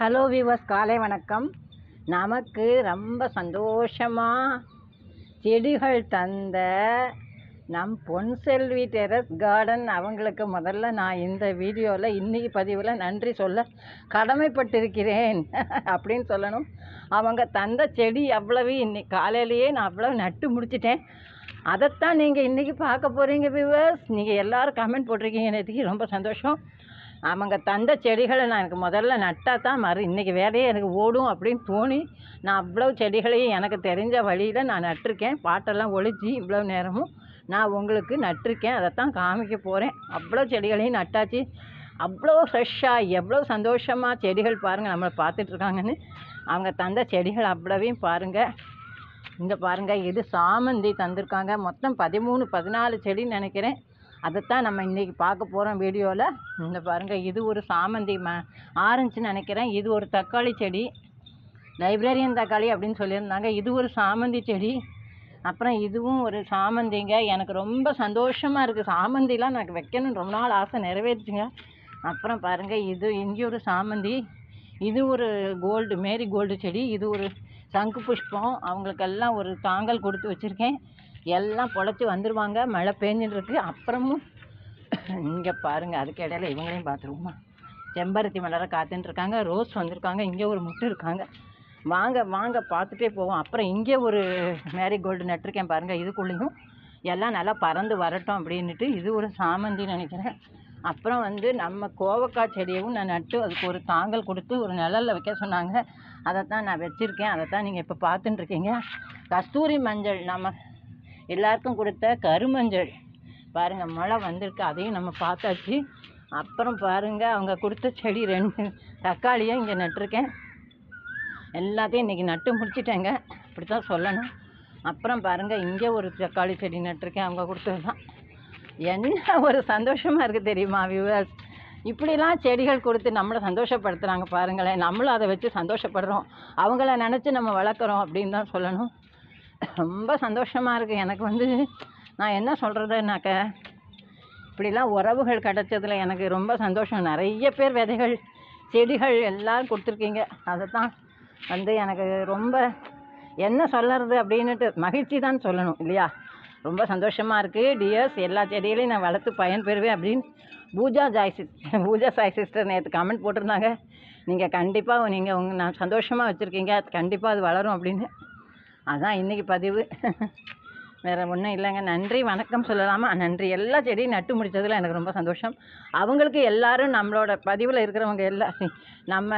Hello விவஸ் காலை வணக்கம். நமக்கு ரொம்ப சந்தோஷமாக செடிகள் தந்த நம் பொன் செல்வி டெரஸ் கார்டன் அவங்களுக்கு முதல்ல நான் இந்த வீடியோவில் இன்றைக்கி பதிவில் நன்றி சொல்ல கடமைப்பட்டிருக்கிறேன் அப்படின்னு சொல்லணும். அவங்க தந்த செடி அவ்வளவு இன்னைக்கு காலையிலேயே நான் அவ்வளவு நட்டு முடிச்சிட்டேன். அதைத்தான் நீங்கள் இன்றைக்கி பார்க்க போகிறீங்க விவர்ஸ் நீங்கள் எல்லோரும் கமெண்ட் போட்டிருக்கீங்க எனக்கு ரொம்ப சந்தோஷம். அவங்க தந்த செடிகளை நான் எனக்கு முதல்ல நட்டால் தான் மறு இன்றைக்கி வேலையே எனக்கு ஓடும் அப்படின்னு தோணி நான் அவ்வளோ செடிகளையும் எனக்கு தெரிஞ்ச வழியில் நான் நட்டிருக்கேன். பாட்டெல்லாம் ஒழிச்சு இவ்வளோ நேரமும் நான் உங்களுக்கு நட்டிருக்கேன். அதைத்தான் காமிக்க போகிறேன் அவ்வளோ செடிகளையும் நட்டாச்சு. அவ்வளோ ஃப்ரெஷ்ஷாக எவ்வளோ சந்தோஷமாக செடிகள் பாருங்கள் நம்மளை பார்த்துட்ருக்காங்கன்னு. அவங்க தந்த செடிகள் அவ்வளவையும் பாருங்கள் இங்கே பாருங்கள் இது சாமந்தி தந்திருக்காங்க. மொத்தம் பதிமூணு பதினாலு செடின்னு நினைக்கிறேன். அதைத்தான் நம்ம இன்றைக்கி பார்க்க போகிறோம் வீடியோவில் இந்த பாருங்கள் இது ஒரு சாமந்தி ம ஆரஞ்சுன்னு நினைக்கிறேன். இது ஒரு தக்காளி செடி. லைப்ரரியன் தக்காளி அப்படின்னு சொல்லியிருந்தாங்க. இது ஒரு சாமந்தி செடி. அப்புறம் இதுவும் ஒரு சாமந்திங்க. எனக்கு ரொம்ப சந்தோஷமாக இருக்குது சாமந்திலாம் எனக்கு வைக்கணும்னு ரொம்ப நாள் ஆசை நிறைவேறிச்சுங்க. அப்புறம் பாருங்கள் இது இங்கே ஒரு சாமந்தி. இது ஒரு கோல்டு மேரி கோல்டு செடி. இது ஒரு சங்கு புஷ்பம். அவங்களுக்கெல்லாம் ஒரு தாங்கல் கொடுத்து வச்சுருக்கேன். எல்லாம் பொழைச்சி வந்துடுவாங்க மழை பேஞ்சுட்டு இருக்கு அப்புறமும் இங்கே பாருங்கள் அதுக்கு இடையில இவங்களையும் பார்த்துருவோமா? செம்பருத்தி மலரை காத்துட்டு இருக்காங்க ரோஸ் வந்திருக்காங்க. இங்கே ஒரு முட்டை இருக்காங்க. வாங்க வாங்க பார்த்துட்டே போவோம். அப்புறம் இங்கே ஒரு மேரிகோல்டு நட்டிருக்கேன் பாருங்கள் இதுக்குள்ளேயும். எல்லாம் நல்லா பறந்து வரட்டும் அப்படின்ட்டு இது ஒரு சாமந்தின்னு நினைக்கிறேன். அப்புறம் வந்து நம்ம கோவக்காய் செடியவும் நான் நட்டு அதுக்கு ஒரு தாங்கல் கொடுத்து ஒரு நிழலில் வைக்க சொன்னாங்க. அதை தான் நான் வச்சுருக்கேன். அதை தான் நீங்கள் இப்போ பார்த்துட்டுருக்கீங்க கஸ்தூரி மஞ்சள் நம்ம எல்லாருக்கும் கொடுத்த கருமஞ்சள். பாருங்கள் மழை வந்திருக்கு அதையும் நம்ம பார்த்தாச்சு. அப்புறம் பாருங்கள் அவங்க கொடுத்த செடி ரெண்டு தக்காளியும் இங்கே நட்டிருக்கேன். எல்லாத்தையும் இன்றைக்கி நட்டு முடிச்சிட்டேங்க. அப்படி தான் சொல்லணும். அப்புறம் பாருங்கள் இங்கே ஒரு தக்காளி செடி நட்டிருக்கேன் அவங்க கொடுத்தது தான். என்ன ஒரு சந்தோஷமாக இருக்குது தெரியுமா வியூவர்ஸ் இப்படிலாம் செடிகள் கொடுத்து நம்மளை சந்தோஷப்படுத்துகிறாங்க பாருங்களேன். நம்மளும் அதை வச்சு சந்தோஷப்படுறோம். அவங்கள நினச்சி நம்ம வளர்க்குறோம் அப்படின்னு தான் சொல்லணும். ரொம்ப சந்தோஷமாக இருக்குது எனக்கு வந்து நான் என்ன சொல்கிறதுனாக்க இப்படிலாம் உறவுகள் கிடைச்சதுல எனக்கு ரொம்ப சந்தோஷம். நிறைய பேர் விதைகள் செடிகள் எல்லாம் கொடுத்துருக்கீங்க. அதை தான் வந்து எனக்கு ரொம்ப என்ன சொல்லறது அப்படின்னுட்டு மகிழ்ச்சி தான் சொல்லணும் இல்லையா? ரொம்ப சந்தோஷமாக இருக்குது டியர்ஸ் எல்லா செடிகளையும் நான் வளர்த்து பயன் பெறுவேன் அப்படின்னு பூஜா ஜாய் சிஸ் பூஜா சாய் சிஸ்டர் நேற்று கமெண்ட் போட்டிருந்தாங்க. நீங்கள் கண்டிப்பாக நீங்கள் உங்கள் நான் சந்தோஷமாக வச்சுருக்கீங்க. கண்டிப்பாக அது வளரும் அப்படின்னு. அதான் இன்றைக்கி பதிவு. வேறு ஒன்றும் இல்லைங்க. நன்றி வணக்கம் சொல்லலாமா? நன்றி. எல்லா செடியும் நட்டு முடித்ததில் எனக்கு ரொம்ப சந்தோஷம். அவங்களுக்கு எல்லாரும் நம்மளோட பதிவில் இருக்கிறவங்க எல்லாரும் நம்ம